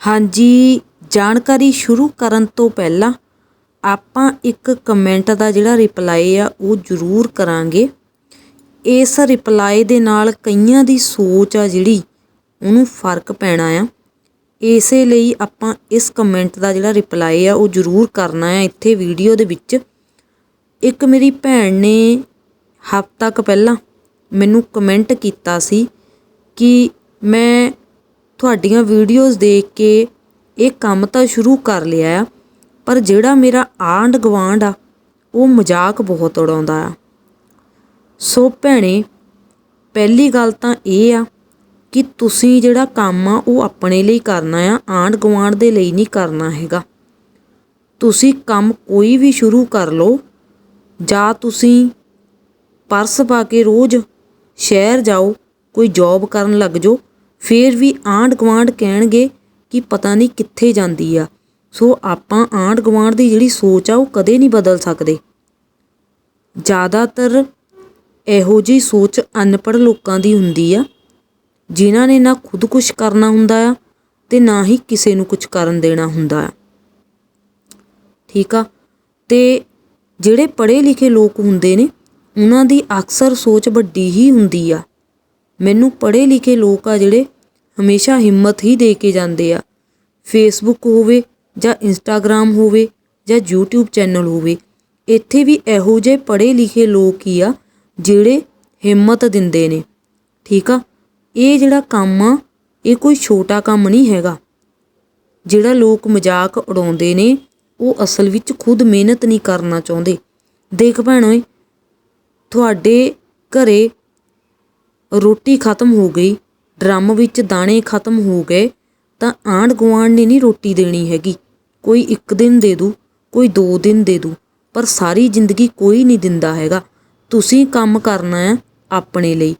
ਹਾਂਜੀ, ਜਾਣਕਾਰੀ ਸ਼ੁਰੂ ਕਰਨ ਤੋਂ ਪਹਿਲਾਂ ਆਪਾਂ ਇੱਕ ਕਮੈਂਟ ਦਾ ਜਿਹੜਾ ਰਿਪਲਾਈ ਆ, ਉਹ ਜ਼ਰੂਰ ਕਰਾਂਗੇ। ਇਸ ਰਿਪਲਾਈ ਦੇ ਨਾਲ ਕਈਆਂ ਦੀ ਸੋਚ ਆ ਜਿਹੜੀ, ਉਹਨੂੰ ਫ਼ਰਕ ਪੈਣਾ ਆ। ਇਸੇ ਲਈ ਆਪਾਂ ਇਸ ਕਮੈਂਟ ਦਾ ਜਿਹੜਾ ਰਿਪਲਾਈ ਆ, ਉਹ ਜ਼ਰੂਰ ਕਰਨਾ ਆ ਇੱਥੇ ਵੀਡੀਓ ਦੇ ਵਿੱਚ। ਇੱਕ ਮੇਰੀ ਭੈਣ ਨੇ ਹਫ਼ਤਾ ਕੁ ਪਹਿਲਾਂ ਮੈਨੂੰ ਕਮੈਂਟ ਕੀਤਾ ਸੀ ਕਿ ਮੈਂ ਤੁਹਾਡੀਆਂ ਵੀਡੀਓਜ਼ ਦੇਖ ਕੇ ਇਹ ਕੰਮ ਤਾਂ ਸ਼ੁਰੂ ਕਰ ਲਿਆ ਆ, ਪਰ ਜਿਹੜਾ ਮੇਰਾ ਆਂਢ ਗੁਆਂਢ ਆ, ਉਹ ਮਜ਼ਾਕ ਬਹੁਤ ਉਡਾਉਂਦਾ ਆ। ਸੋ ਭੈਣੇ, ਪਹਿਲੀ ਗੱਲ ਤਾਂ ਇਹ ਆ ਕਿ ਤੁਸੀਂ ਜਿਹੜਾ ਕੰਮ ਆ, ਉਹ ਆਪਣੇ ਲਈ ਕਰਨਾ ਆ, ਆਂਢ ਗੁਆਂਢ ਦੇ ਲਈ ਨਹੀਂ ਕਰਨਾ ਹੈਗਾ। ਤੁਸੀਂ ਕੰਮ ਕੋਈ ਵੀ ਸ਼ੁਰੂ ਕਰ ਲਓ, ਜਾਂ ਤੁਸੀਂ ਪਰਸ ਪਾ ਕੇ ਰੋਜ਼ ਸ਼ਹਿਰ ਜਾਓ, ਕੋਈ ਜੌਬ ਕਰਨ ਲੱਗ ਜਾਓ ਫਿਰ ਵੀ ਆਂਢ ਗੁਆਂਢ ਕਹਿਣਗੇ ਕਿ ਪਤਾ ਨਹੀਂ ਕਿੱਥੇ ਜਾਂਦੀ ਆ। ਸੋ ਆਪਾਂ ਆਂਢ ਗੁਆਂਢ ਦੀ ਜਿਹੜੀ ਸੋਚ ਆ, ਉਹ ਕਦੇ ਨਹੀਂ ਬਦਲ ਸਕਦੇ। ਜ਼ਿਆਦਾਤਰ ਇਹੋ ਜੀ ਸੋਚ ਅਨਪੜ੍ਹ ਲੋਕਾਂ ਦੀ ਹੁੰਦੀ ਆ, ਜਿਨ੍ਹਾਂ ਨੇ ਨਾ ਖੁਦ ਕੁਝ ਕਰਨਾ ਹੁੰਦਾ ਆ ਤੇ ਨਾ ਹੀ ਕਿਸੇ ਨੂੰ ਕੁਝ ਕਰਨ ਦੇਣਾ ਹੁੰਦਾ ਆ। ਠੀਕ ਆ? ਤੇ ਜਿਹੜੇ ਪੜ੍ਹੇ ਲਿਖੇ ਲੋਕ ਹੁੰਦੇ ਨੇ, ਉਹਨਾਂ ਦੀ ਅਕਸਰ ਸੋਚ ਵੱਡੀ ਹੀ ਹੁੰਦੀ ਆ। ਮੈਨੂੰ ਪੜ੍ਹੇ ਲਿਖੇ ਲੋਕ ਆ ਜਿਹੜੇ ਹਮੇਸ਼ਾ ਹਿੰਮਤ ਹੀ ਦੇ ਕੇ ਜਾਂਦੇ ਆ। ਫੇਸਬੁੱਕ ਹੋਵੇ ਜਾਂ ਇੰਸਟਾਗ੍ਰਾਮ ਹੋਵੇ ਜਾਂ ਯੂਟਿਊਬ ਚੈਨਲ ਹੋਵੇ, ਇੱਥੇ ਵੀ ਇਹੋ ਜਿਹੇ ਪੜ੍ਹੇ ਲਿਖੇ ਲੋਕ ਹੀ ਆ ਜਿਹੜੇ ਹਿੰਮਤ ਦਿੰਦੇ ਨੇ। ਠੀਕ ਆ? ਇਹ ਜਿਹੜਾ ਕੰਮ ਆ, ਇਹ ਕੋਈ ਛੋਟਾ ਕੰਮ ਨਹੀਂ ਹੈਗਾ। ਜਿਹੜਾ ਲੋਕ ਮਜ਼ਾਕ ਉਡਾਉਂਦੇ ਨੇ, ਉਹ ਅਸਲ ਵਿੱਚ ਖੁਦ ਮਿਹਨਤ ਨਹੀਂ ਕਰਨਾ ਚਾਹੁੰਦੇ। ਦੇਖ ਭੈਣੋਏ, ਤੁਹਾਡੇ ਘਰੇ ਰੋਟੀ ਖਤਮ ਹੋ ਗਈ, ਡਰਮ ਵਿੱਚ ਦਾਣੇ ਖਤਮ ਹੋ ਗਏ, ਤਾਂ ਆਂਢ ਗੁਆਂਢ ਨੇ ਨਹੀਂ ਰੋਟੀ ਦੇਣੀ ਹੈਗੀ। ਕੋਈ ਇੱਕ ਦਿਨ ਦੇ ਦੂ, ਕੋਈ ਦੋ ਦਿਨ ਦੇ ਦੂ, ਪਰ ਸਾਰੀ ਜ਼ਿੰਦਗੀ ਕੋਈ ਨਹੀਂ ਦਿੰਦਾ ਹੈਗਾ। ਤੁਸੀਂ ਕੰਮ ਕਰਨਾ ਹੈ ਆਪਣੇ ਲਈ,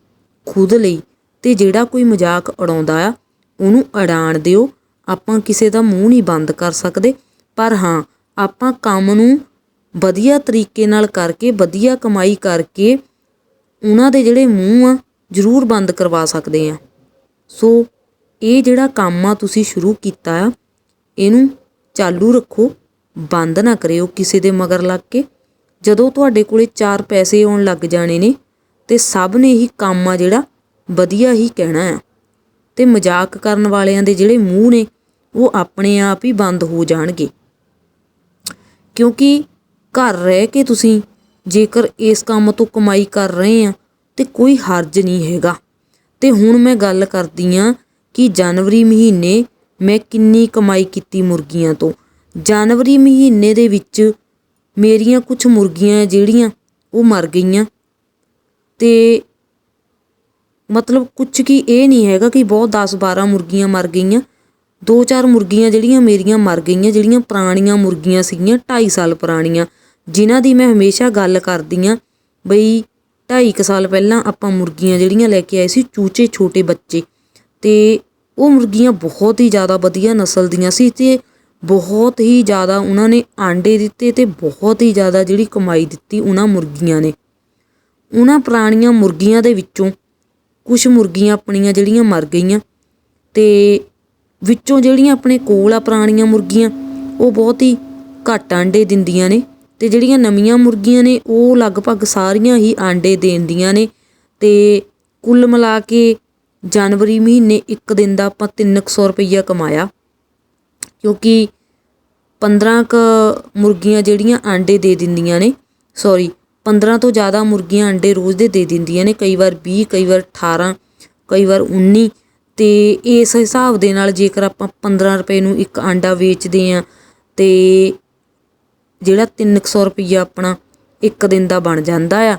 ਖੁਦ ਲਈ, ਤੇ ਜਿਹੜਾ ਕੋਈ ਮਜ਼ਾਕ ਉਡਾਉਂਦਾ ਆ, ਉਹਨੂੰ ਅਡਾਣ ਦਿਓ। ਆਪਾਂ ਕਿਸੇ ਦਾ ਮੂੰਹ ਨਹੀਂ ਬੰਦ ਕਰ ਸਕਦੇ, ਪਰ ਹਾਂ, ਆਪਾਂ ਕੰਮ ਨੂੰ ਵਧੀਆ ਤਰੀਕੇ ਨਾਲ ਕਰਕੇ, ਵਧੀਆ ਕਮਾਈ ਕਰਕੇ, ਉਹਨਾਂ ਦੇ ਜਿਹੜੇ ਮੂੰਹ ਆ ਜ਼ਰੂਰ ਬੰਦ ਕਰਵਾ ਸਕਦੇ ਆ। ਸੋ ਇਹ ਜਿਹੜਾ ਕੰਮ ਆ ਤੁਸੀਂ ਸ਼ੁਰੂ ਕੀਤਾ ਆ, ਇਹਨੂੰ ਚਾਲੂ ਰੱਖੋ, ਬੰਦ ਨਾ ਕਰਿਓ ਕਿਸੇ ਦੇ ਮਗਰ ਲੱਗ ਕੇ। ਜਦੋਂ ਤੁਹਾਡੇ ਕੋਲੇ ਚਾਰ ਪੈਸੇ ਆਉਣ ਲੱਗ ਜਾਣੇ ਨੇ, ਤੇ ਸਭ ਨੇ ਹੀ ਕੰਮ ਆ ਜਿਹੜਾ ਵਧੀਆ ਹੀ ਕਹਿਣਾ ਆ। ਤੇ ਮਜ਼ਾਕ ਕਰਨ ਵਾਲਿਆਂ ਦੇ ਜਿਹੜੇ ਮੂੰਹ ਨੇ, ਉਹ ਆਪਣੇ ਆਪ ਹੀ ਬੰਦ ਹੋ ਜਾਣਗੇ। ਕਿਉਂਕਿ ਘਰ ਰਹਿ ਕੇ ਤੁਸੀਂ ਜੇਕਰ ਇਸ ਕੰਮ ਤੋਂ ਕਮਾਈ ਕਰ ਰਹੇ ਆ ਤੇ ਕੋਈ ਹਰਜ ਨਹੀਂ ਹੈਗਾ। ਤੇ ਹੁਣ ਮੈਂ ਗੱਲ ਕਰਦੀ ਆ ਕਿ ਜਨਵਰੀ ਮਹੀਨੇ ਮੈਂ ਕਿੰਨੀ ਕਮਾਈ ਕੀਤੀ ਮੁਰਗੀਆਂ ਤੋਂ। ਜਨਵਰੀ ਮਹੀਨੇ ਦੇ ਵਿੱਚ ਮੇਰੀਆਂ ਕੁਝ ਮੁਰਗੀਆਂ ਜਿਹੜੀਆਂ ਉਹ ਮਰ ਗਈਆਂ। ਤੇ ਮਤਲਬ ਕੁਝ ਕੀ ਇਹ ਨਹੀਂ ਹੈਗਾ ਕਿ ਬਹੁਤ 10 12 ਮੁਰਗੀਆਂ ਮਰ ਗਈਆਂ। ਦੋ ਚਾਰ ਮੁਰਗੀਆਂ ਜਿਹੜੀਆਂ ਮੇਰੀਆਂ ਮਰ ਗਈਆਂ, ਜਿਹੜੀਆਂ ਪੁਰਾਣੀਆਂ ਮੁਰਗੀਆਂ ਸੀਗੀਆਂ 2.5 ਸਾਲ ਪੁਰਾਣੀਆਂ, ਜਿਨ੍ਹਾਂ ਦੀ ਮੈਂ ਹਮੇਸ਼ਾ ਗੱਲ ਕਰਦੀ ਆ ਬਈ 2.5 ਸਾਲ ਪਹਿਲਾਂ ਆਪਾਂ ਮੁਰਗੀਆਂ ਜਿਹੜੀਆਂ ਲੈ ਕੇ ਆਏ ਸੀ, ਚੂਚੇ ਛੋਟੇ ਬੱਚੇ। ਤੇ ਉਹ ਮੁਰਗੀਆਂ ਬਹੁਤ ਹੀ ਜ਼ਿਆਦਾ ਵਧੀਆ ਨਸਲ ਦੀਆਂ ਸੀ ਤੇ ਬਹੁਤ ਹੀ ਜ਼ਿਆਦਾ ਉਹਨਾਂ ਨੇ ਆਂਡੇ ਦਿੱਤੇ ਤੇ ਬਹੁਤ ਹੀ ਜ਼ਿਆਦਾ ਜਿਹੜੀ ਕਮਾਈ ਦਿੱਤੀ ਉਹਨਾਂ ਮੁਰਗੀਆਂ ਨੇ। ਉਹਨਾਂ ਪੁਰਾਣੀਆਂ ਮੁਰਗੀਆਂ ਦੇ ਵਿੱਚੋਂ ਕੁਝ ਮੁਰਗੀਆਂ ਆਪਣੀਆਂ ਜਿਹੜੀਆਂ ਮਰ ਗਈਆਂ ਤੇ ਵਿੱਚੋਂ ਜਿਹੜੀਆਂ ਆਪਣੇ ਕੋਲ ਆ ਪੁਰਾਣੀਆਂ ਮੁਰਗੀਆਂ, ਉਹ ਬਹੁਤ ਹੀ ਘੱਟ ਆਂਡੇ ਦਿੰਦੀਆਂ ਨੇ। ਅਤੇ ਜਿਹੜੀਆਂ ਨਵੀਆਂ ਮੁਰਗੀਆਂ ਨੇ, ਉਹ ਲਗਭਗ ਸਾਰੀਆਂ ਹੀ ਆਂਡੇ ਦੇਂਦੀਆਂ ਨੇ। ਅਤੇ ਕੁੱਲ ਮਿਲਾ ਕੇ ਜਨਵਰੀ ਮਹੀਨੇ ਇੱਕ ਦਿਨ ਦਾ ਆਪਾਂ 300 ਰੁਪਈਆ ਕਮਾਇਆ। ਕਿਉਂਕਿ 15 ਕ ਮੁਰਗੀਆਂ ਜਿਹੜੀਆਂ ਆਂਡੇ ਦੇ ਦਿੰਦੀਆਂ ਨੇ ਸੌਰੀ 15 ਤੋਂ ਜ਼ਿਆਦਾ ਮੁਰਗੀਆਂ ਆਂਡੇ ਰੋਜ਼ ਦੇ ਦੇ ਦਿੰਦੀਆਂ ਨੇ, ਕਈ ਵਾਰ 20 ਕਈ ਵਾਰ 18 ਕਈ ਵਾਰ 19 ਤੇ ਇਸ ਹਿਸਾਬ ਦੇ ਨਾਲ ਜੇਕਰ ਆਪਾਂ 15 ਰੁਪਏ ਨੂੰ ਇੱਕ ਆਂਡਾ ਵੇਚਦੇ ਆ ਤੇ ਜਿਹੜਾ 300 ਰੁਪਈਆ ਆਪਣਾ ਇੱਕ ਦਿਨ ਦਾ ਬਣ ਜਾਂਦਾ ਆ।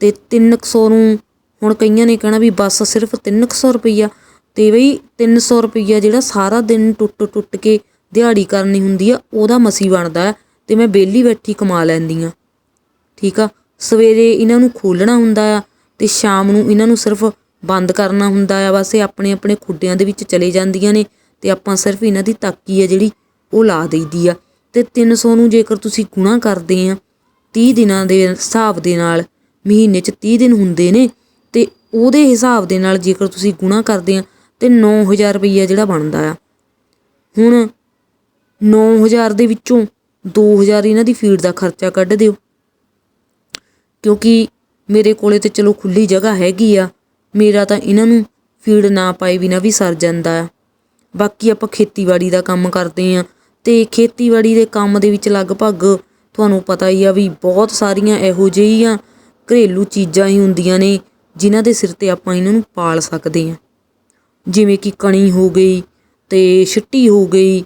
ਤੇ 300 ਨੂੰ ਹੁਣ ਕਈਆਂ ਨੇ ਕਹਿਣਾ ਵੀ ਬਸ ਸਿਰਫ 300 ਰੁਪਈਆ। ਤੇ ਬਈ 300 ਰੁਪਈਆ ਜਿਹੜਾ ਸਾਰਾ ਦਿਨ ਟੁੱਟ ਟੁੱਟ ਕੇ ਦਿਹਾੜੀ ਕਰਨੀ ਹੁੰਦੀ ਆ, ਉਹਦਾ ਮਸੀ ਬਣਦਾ ਤੇ ਮੈਂ ਬੇਲੀ ਬੈਠੀ ਕਮਾ ਲੈਂਦੀ ਆ। ਠੀਕ ਆ? ਸਵੇਰੇ ਇਹਨਾਂ ਨੂੰ ਖੋਲਣਾ ਹੁੰਦਾ ਆ ਤੇ ਸ਼ਾਮ ਨੂੰ ਇਹਨਾਂ ਨੂੰ ਸਿਰਫ ਬੰਦ ਕਰਨਾ ਹੁੰਦਾ ਆ। ਬਸ ਇਹ ਆਪਣੇ ਆਪਣੇ ਖੁੱਡਿਆਂ ਦੇ ਵਿੱਚ ਚਲੇ ਜਾਂਦੀਆਂ ਨੇ ਤੇ ਆਪਾਂ ਸਿਰਫ ਇਹਨਾਂ ਦੀ ਤਾਕੀ ਆ ਜਿਹੜੀ ਉਹ ਲਾ ਦਈਦੀ ਆ। ਤੇ 300 ਨੂੰ ਜੇਕਰ ਤੁਸੀਂ ਗੁਣਾ ਕਰਦੇ ਆ 30 ਦਿਨਾਂ ਦੇ ਹਿਸਾਬ ਦੇ ਨਾਲ, ਮਹੀਨੇ 'ਚ 30 ਦਿਨ ਹੁੰਦੇ ਨੇ, ਤੇ ਉਹਦੇ ਹਿਸਾਬ ਦੇ ਨਾਲ ਜੇਕਰ ਤੁਸੀਂ ਗੁਣਾ ਕਰਦੇ ਆ, ਤੇ 9000 ਰੁਪਈਆ ਜਿਹੜਾ ਬਣਦਾ ਆ। ਹੁਣ 9000 ਦੇ ਵਿੱਚੋਂ 2000 ਇਹਨਾਂ ਦੀ ਫੀਡ ਦਾ ਖਰਚਾ ਕੱਢ ਦਿਓ। ਕਿਉਂਕਿ ਮੇਰੇ ਕੋਲੇ ਤੇ ਚਲੋ ਖੁੱਲੀ ਜਗ੍ਹਾ ਹੈਗੀ ਆ, ਮੇਰਾ ਤਾਂ ਇਹਨਾਂ ਨੂੰ ਫੀਡ ਨਾ ਪਾਏ ਬਿਨਾ ਵੀ ਸਰ ਜਾਂਦਾ ਆ। ਬਾਕੀ ਆਪਾਂ ਖੇਤੀਬਾੜੀ ਦਾ ਕੰਮ ਕਰਦੇ ਆ ਤੇ ਖੇਤੀਬਾੜੀ ਦੇ ਕੰਮ ਦੇ ਵਿੱਚ ਲਗਭਗ ਤੁਹਾਨੂੰ ਪਤਾ ਹੀ ਆ ਵੀ ਬਹੁਤ ਸਾਰੀਆਂ ਇਹੋ ਜਿਹੀਆਂ ਘਰੇਲੂ ਚੀਜ਼ਾਂ ਹੀ ਹੁੰਦੀਆਂ ਨੇ, ਜਿਨ੍ਹਾਂ ਦੇ ਸਿਰ ਤੇ ਆਪਾਂ ਇਹਨਾਂ ਨੂੰ ਪਾਲ ਸਕਦੇ ਹਾਂ। ਜਿਵੇਂ ਕਿ ਕਣੀ ਹੋ ਗਈ ਤੇ ਛਿੱਟੀ ਹੋ ਗਈ,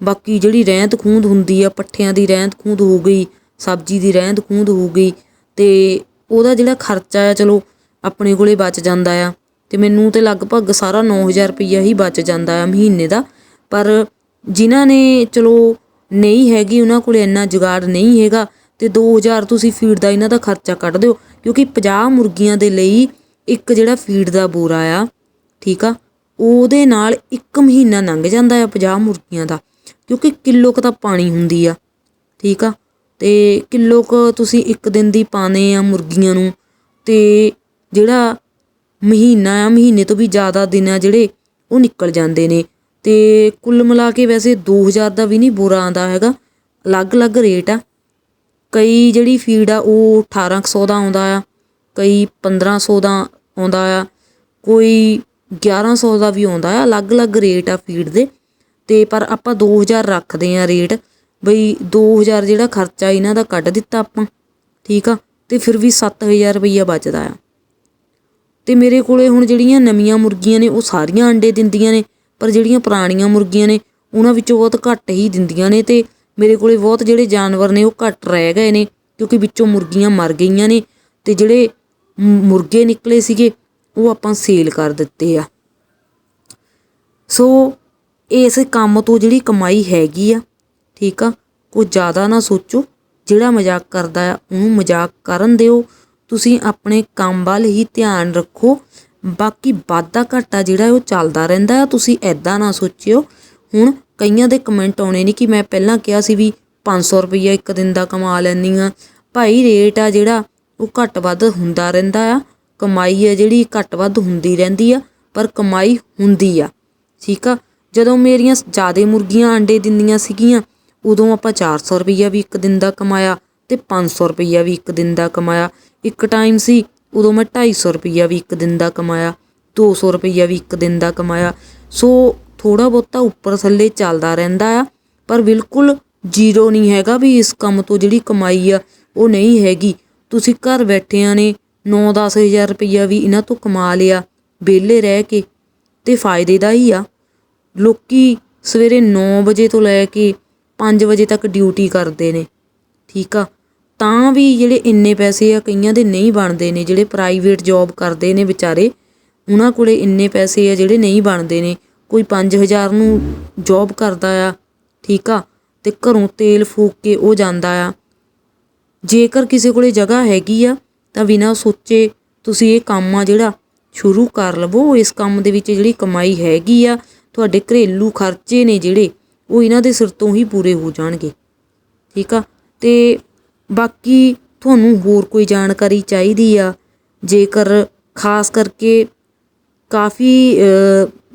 ਬਾਕੀ ਜਿਹੜੀ ਰਹਿੰਦ ਖੂੰਦ ਹੁੰਦੀ ਆ, ਪੱਠਿਆਂ ਦੀ ਰਹਿੰਦ ਖੂੰਦ ਹੋ ਗਈ, ਸਬਜ਼ੀ ਦੀ ਰਹਿੰਦ ਖੂੰਦ ਹੋ ਗਈ, ਤੇ ਉਹਦਾ ਜਿਹੜਾ ਖਰਚਾ ਆ, ਚਲੋ ਆਪਣੇ ਕੋਲੇ ਬਚ ਜਾਂਦਾ ਆ, ਤੇ ਮੈਨੂੰ ਤੇ ਲਗਭਗ ਸਾਰਾ 9000 ਰੁਪਈਆ ਹੀ ਬਚ ਜਾਂਦਾ ਆ ਮਹੀਨੇ ਦਾ, ਪਰ ਜਿਨ੍ਹਾਂ ਨੇ ਚਲੋ ਨਹੀਂ ਹੈਗੀ, ਉਹਨਾਂ ਕੋਲੇ ਇੰਨਾ ਜੁਗਾੜ ਨਹੀਂ ਹੈਗਾ ਤੇ 2000 ਤੁਸੀਂ ਫੀਡ ਦਾ ਇਹਨਾਂ ਦਾ ਖਰਚਾ ਕੱਢ ਦਿਓ, ਕਿਉਂਕਿ 50 ਮੁਰਗੀਆਂ ਦੇ ਲਈ ਇੱਕ ਜਿਹੜਾ ਫੀਡ ਦਾ ਬੋਰਾ ਆ, ਠੀਕ ਆ, ਉਹਦੇ ਨਾਲ ਇੱਕ ਮਹੀਨਾ ਲੰਘ ਜਾਂਦਾ ਆ 50 ਮੁਰਗੀਆਂ ਦਾ, ਕਿਉਂਕਿ ਕਿਲੋ ਕੁ ਤਾਂ ਪਾਣੀ ਹੁੰਦੀ ਆ, ਠੀਕ ਆ, ਤੇ ਕਿਲੋ ਕੁ ਤੁਸੀਂ ਇੱਕ ਦਿਨ ਦੀ ਪਾਉਂਦੇ ਆ ਮੁਰਗੀਆਂ ਨੂੰ, ਤੇ ਜਿਹੜਾ ਮਹੀਨਾ ਆ, ਮਹੀਨੇ ਤੋਂ ਵੀ ਜ਼ਿਆਦਾ ਦਿਨ ਆ ਜਿਹੜੇ ਉਹ ਨਿਕਲ ਜਾਂਦੇ ਨੇ। ਤੇ ਕੁੱਲ ਮਿਲਾ ਕੇ ਵੈਸੇ 2000 ਦਾ ਵੀ ਨਹੀਂ ਬੁਰਾ ਆਂਦਾ ਹੈਗਾ। ਅਲੱਗ-ਅਲੱਗ ਰੇਟ ਆ। ਕਈ ਜਿਹੜੀ ਫੀਡ ਆ, ਉਹ 1800 ਦਾ ਆਉਂਦਾ ਆ, ਕਈ 1500 ਦਾ ਆਉਂਦਾ ਆ, ਕੋਈ 1100 ਦਾ ਵੀ ਆਉਂਦਾ ਆ। ਅਲੱਗ-ਅਲੱਗ ਰੇਟ ਆ ਫੀਡ ਦੇ। ਤੇ ਪਰ ਆਪਾਂ 2000 ਰੱਖਦੇ ਆ ਰੇਟ। ਬਈ 2000 ਜਿਹੜਾ ਖਰਚਾ ਇਹਨਾਂ ਦਾ ਕੱਢ ਦਿੱਤਾ ਆਪਾਂ, ਠੀਕ ਆ? ਤੇ ਫਿਰ ਵੀ 7000 ਰੁਪਈਆ ਬਚਦਾ ਆ। ਤੇ ਮੇਰੇ ਕੋਲੇ ਹੁਣ ਜਿਹੜੀਆਂ ਨਵੀਆਂ ਮੁਰਗੀਆਂ ਨੇ, ਉਹ ਸਾਰੀਆਂ ਅੰਡੇ ਦਿੰਦੀਆਂ ਨੇ। ਪਰ ਜਿਹੜੀਆਂ ਪੁਰਾਣੀਆਂ ਮੁਰਗੀਆਂ ਨੇ, ਉਹਨਾਂ ਵਿੱਚੋਂ ਬਹੁਤ ਘੱਟ ਹੀ ਦਿੰਦੀਆਂ ਨੇ ਤੇ ਮੇਰੇ ਕੋਲੇ ਬਹੁਤ ਜਿਹੜੇ ਜਾਨਵਰ ਨੇ, ਉਹ ਘੱਟ ਰਹਿ ਗਏ ਨੇ ਕਿਉਂਕਿ ਵਿੱਚੋਂ ਮੁਰਗੀਆਂ ਮਰ ਗਈਆਂ ਨੇ ਤੇ ਜਿਹੜੇ ਮੁਰਗੇ ਨਿਕਲੇ ਸੀਗੇ, ਉਹ ਆਪਾਂ ਸੇਲ ਕਰ ਦਿੱਤੇ ਆ। ਸੋ ਇਸ ਕੰਮ ਤੋਂ ਜਿਹੜੀ ਕਮਾਈ ਹੈਗੀ ਆ, ਠੀਕ ਆ ਕੋਈ ਜ਼ਿਆਦਾ ਨਾ ਸੋਚੋ, ਜਿਹੜਾ ਮਜ਼ਾਕ ਕਰਦਾ ਆ, ਉਹਨੂੰ ਮਜ਼ਾਕ ਕਰਨ ਦਿਓ। ਤੁਸੀਂ ਆਪਣੇ ਕੰਮ ਵੱਲ ਹੀ ਧਿਆਨ ਰੱਖੋ ਬਾਕੀ ਵਾਧਾ ਘਾਟਾ ਜਿਹੜਾ ਉਹ ਚੱਲਦਾ ਰਹਿੰਦਾ ਆ, ਤੁਸੀਂ ਐਦਾਂ ਨਾ ਸੋਚਿਓ। ਹੁਣ ਕਈਆਂ ਦੇ ਕਮੈਂਟ ਆਉਣੇ ਨੇ ਕਿ ਮੈਂ ਪਹਿਲਾਂ ਕਿਹਾ ਸੀ ਵੀ 500 ਰੁਪਈਆ ਇੱਕ ਦਿਨ ਦਾ ਕਮਾ ਲੈਂਦੀ ਆ ਭਾਈ ਰੇਟ ਆ ਜਿਹੜਾ, ਉਹ ਘੱਟ ਵੱਧ ਹੁੰਦਾ ਰਹਿੰਦਾ ਆ। ਕਮਾਈ ਆ ਜਿਹੜੀ, ਘੱਟ ਵੱਧ ਹੁੰਦੀ ਰਹਿੰਦੀ ਆ, ਪਰ ਕਮਾਈ ਹੁੰਦੀ ਆ। ਠੀਕ ਆ? ਜਦੋਂ ਮੇਰੀਆਂ ਜਿਆਦੇ ਮੁਰਗੀਆਂ ਅੰਡੇ ਦਿੰਦੀਆਂ ਸੀਗੀਆਂ, ਉਦੋਂ ਆਪਾਂ 400 ਰੁਪਈਆ ਵੀ ਇੱਕ ਦਿਨ ਦਾ ਕਮਾਇਆ ਤੇ 500 ਰੁਪਈਆ ਵੀ ਇੱਕ ਦਿਨ ਦਾ ਕਮਾਇਆ। ਇੱਕ ਟਾਈਮ ਸੀ ਉਦੋਂ ਮੈਂ 250 ਰੁਪਈਆ ਵੀ ਇੱਕ ਦਿਨ ਦਾ ਕਮਾਇਆ 200 ਰੁਪਈਆ ਵੀ ਇੱਕ ਦਿਨ ਦਾ ਕਮਾਇਆ। ਸੋ ਥੋੜਾ ਬਹੁਤਾ ਉੱਪਰ ਥੱਲੇ ਚੱਲਦਾ ਰਹਿੰਦਾ ਆ, ਪਰ ਬਿਲਕੁਲ ਜ਼ੀਰੋ ਨਹੀਂ ਹੈਗਾ ਵੀ ਇਸ ਕੰਮ ਤੋਂ ਜਿਹੜੀ ਕਮਾਈ ਆ, ਉਹ ਨਹੀਂ ਹੈਗੀ। ਤੁਸੀਂ ਘਰ ਬੈਠਿਆਂ ਨੇ 9-10 ਹਜ਼ਾਰ ਰੁਪਈਆ ਵੀ ਇਹਨਾਂ ਤੋਂ ਕਮਾ ਲਿਆ, ਵਿਹਲੇ ਰਹਿ ਕੇ, ਤੇ ਫਾਇਦੇ ਦਾ ਹੀ ਆ। ਲੋਕੀ ਸਵੇਰੇ 9 ਵਜੇ ਤੋਂ ਲੈ ਕੇ 5 ਵਜੇ ਤੱਕ ਡਿਊਟੀ ਕਰਦੇ ਨੇ, ਠੀਕ ਆ? ਤਾਂ ਵੀ ਜਿਹੜੇ ਇੰਨੇ ਪੈਸੇ ਆ, ਕਈਆਂ ਦੇ ਨਹੀਂ ਬਣਦੇ ਨੇ, ਜਿਹੜੇ ਪ੍ਰਾਈਵੇਟ ਜੌਬ ਕਰਦੇ ਨੇ ਵਿਚਾਰੇ, ਉਹਨਾਂ ਕੋਲੇ ਇੰਨੇ ਪੈਸੇ ਆ ਜਿਹੜੇ ਨਹੀਂ ਬਣਦੇ ਨੇ। ਕੋਈ 5000 ਨੂੰ ਜੌਬ ਕਰਦਾ ਆ, ਠੀਕ ਆ, ਤੇ ਘਰੋਂ ਤੇਲ ਫੂਕ ਕੇ ਉਹ ਜਾਂਦਾ ਆ। ਜੇਕਰ ਕਿਸੇ ਕੋਲੇ ਜਗ੍ਹਾ ਹੈਗੀ ਆ, ਤਾਂ ਬਿਨਾਂ ਸੋਚੇ ਤੁਸੀਂ ਇਹ ਕੰਮ ਆ ਜਿਹੜਾ ਸ਼ੁਰੂ ਕਰ ਲਵੋ। ਇਸ ਕੰਮ ਦੇ ਵਿੱਚ ਜਿਹੜੀ ਕਮਾਈ ਹੈਗੀ ਆ, ਤੁਹਾਡੇ ਘਰੇਲੂ ਖਰਚੇ ਨੇ ਜਿਹੜੇ, ਉਹ ਇਹਨਾਂ ਦੇ ਸਿਰ ਤੋਂ ਹੀ ਪੂਰੇ ਹੋ ਜਾਣਗੇ। ਠੀਕ ਆ, ਤੇ ਬਾਕੀ ਤੁਹਾਨੂੰ ਹੋਰ ਕੋਈ ਜਾਣਕਾਰੀ ਚਾਹੀਦੀ ਆ, ਜੇਕਰ ਖਾਸ ਕਰਕੇ ਕਾਫੀ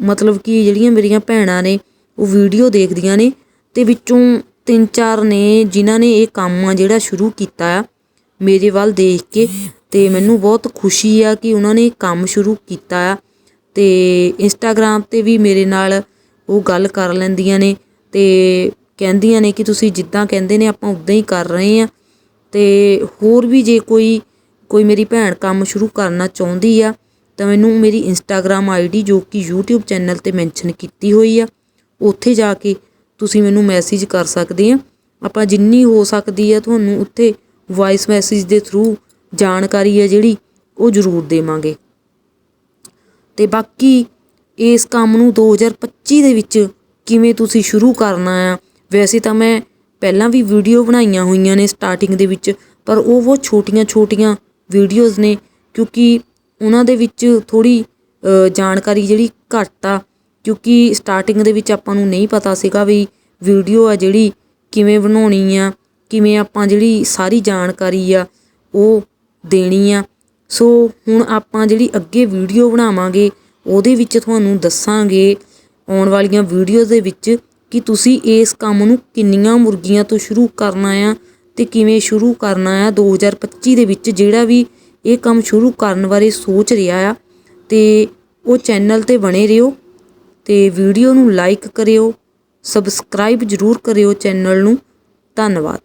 ਮਤਲਬ ਕਿ ਜਿਹੜੀਆਂ ਮੇਰੀਆਂ ਭੈਣਾਂ ਨੇ, ਉਹ ਵੀਡੀਓ ਦੇਖਦੀਆਂ ਨੇ, ਤੇ ਵਿੱਚੋਂ ਤਿੰਨ ਚਾਰ ਨੇ ਜਿਨ੍ਹਾਂ ਨੇ ਇਹ ਕੰਮ ਆ ਜਿਹੜਾ ਸ਼ੁਰੂ ਕੀਤਾ ਆ, ਮੇਰੇ ਵੱਲ ਦੇਖ ਕੇ, ਤੇ ਮੈਨੂੰ ਬਹੁਤ ਖੁਸ਼ੀ ਆ ਕਿ ਉਹਨਾਂ ਨੇ ਕੰਮ ਸ਼ੁਰੂ ਕੀਤਾ ਆ, ਤੇ ਇੰਸਟਾਗ੍ਰam ਤੇ ਵੀ ਮੇਰੇ ਨਾਲ ਉਹ ਗੱਲ ਕਰ ਲੈਂਦੀਆਂ ਨੇ, ਤੇ ਕਹਿੰਦੀਆਂ ਨੇ ਕਿ ਤੁਸੀਂ ਜਿੱਦਾਂ ਕਹਿੰਦੇ ਨੇ ਆਪਾਂ ਉਦਾਂ ਹੀ ਕਰ ਰਹੇ ਆ ਅਤੇ ਹੋਰ ਵੀ ਜੇ ਕੋਈ ਕੋਈ ਮੇਰੀ ਭੈਣ ਕੰਮ ਸ਼ੁਰੂ ਕਰਨਾ ਚਾਹੁੰਦੀ ਆ, ਤਾਂ ਮੈਨੂੰ ਮੇਰੀ ਇੰਸਟਾਗ੍ਰam ਆਈਡੀ ਜੋ ਕਿ ਯੂਟਿਊਬ ਚੈਨਲ ਤੇ ਮੈਂਸ਼ਨ ਕੀਤੀ ਹੋਈ ਆ, ਉੱਥੇ ਜਾ ਕੇ ਤੁਸੀਂ ਮੈਨੂੰ ਮੈਸੇਜ ਕਰ ਸਕਦੇ ਆ। ਆਪਾਂ ਜਿੰਨੀ ਹੋ ਸਕਦੀ ਆ ਤੁਹਾਨੂੰ ਉੱਥੇ ਵੌਇਸ ਮੈਸੇਜ ਦੇ ਥਰੂ ਜਾਣਕਾਰੀ ਆ ਜਿਹੜੀ ਉਹ ਜ਼ਰੂਰ ਦੇਵਾਂਗੇ। ਤੇ ਬਾਕੀ ਇਸ ਕੰਮ ਨੂੰ 2025 ਦੇ ਵਿੱਚ ਕਿਵੇਂ ਤੁਸੀਂ ਸ਼ੁਰੂ ਕਰਨਾ ਆ, ਵੈਸੇ ਤਾਂ ਮੈਂ ਪਹਿਲਾਂ ਵੀ ਵੀਡੀਓ ਬਣਾਈਆਂ ਹੋਈਆਂ ਨੇ ਸਟਾਰਟਿੰਗ ਦੇ ਵਿੱਚ, ਪਰ ਉਹ ਬਹੁਤ ਛੋਟੀਆਂ-ਛੋਟੀਆਂ ਵੀਡੀਓਜ਼ ਨੇ, ਕਿਉਂਕਿ ਉਹਨਾਂ ਦੇ ਵਿੱਚ ਥੋੜੀ ਜਾਣਕਾਰੀ ਜਿਹੜੀ ਘੱਟ ਆ, ਕਿਉਂਕਿ ਸਟਾਰਟਿੰਗ ਦੇ ਵਿੱਚ ਆਪਾਂ ਨੂੰ ਨਹੀਂ ਪਤਾ ਸੀਗਾ ਵੀ ਵੀਡੀਓ ਆ ਜਿਹੜੀ ਕਿਵੇਂ ਬਣਾਉਣੀ ਆ, ਕਿਵੇਂ ਆਪਾਂ ਜਿਹੜੀ ਸਾਰੀ ਜਾਣਕਾਰੀ ਆ ਉਹ ਦੇਣੀ ਆ। ਸੋ ਹੁਣ ਆਪਾਂ ਜਿਹੜੀ ਅੱਗੇ ਵੀਡੀਓ ਬਣਾਵਾਂਗੇ, ਉਹਦੇ ਵਿੱਚ ਤੁਹਾਨੂੰ ਦੱਸਾਂਗੇ ਆਉਣ ਵਾਲੀਆਂ ਵੀਡੀਓਜ਼ ਦੇ ਵਿੱਚ ਕਿ ਤੁਸੀਂ ਇਸ ਕੰਮ ਨੂੰ ਕਿੰਨੀਆਂ ਮੁਰਗੀਆਂ ਤੋਂ ਸ਼ੁਰੂ ਕਰਨਾ ਆ ਤੇ ਕਿਵੇਂ ਸ਼ੁਰੂ ਕਰਨਾ ਆ 2025 ਦੇ ਵਿੱਚ ਜਿਹੜਾ ਵੀ ਇਹ ਕੰਮ ਸ਼ੁਰੂ ਕਰਨ ਬਾਰੇ ਸੋਚ ਰਿਹਾ ਆ ਤੇ ਉਹ ਚੈਨਲ ਤੇ ਬਣੇ ਰਹੋ ਤੇ ਵੀਡੀਓ ਨੂੰ ਲਾਈਕ ਕਰਿਓ, ਸਬਸਕ੍ਰਾਈਬ ਜ਼ਰੂਰ ਕਰਿਓ ਚੈਨਲ ਨੂੰ। ਧੰਨਵਾਦ।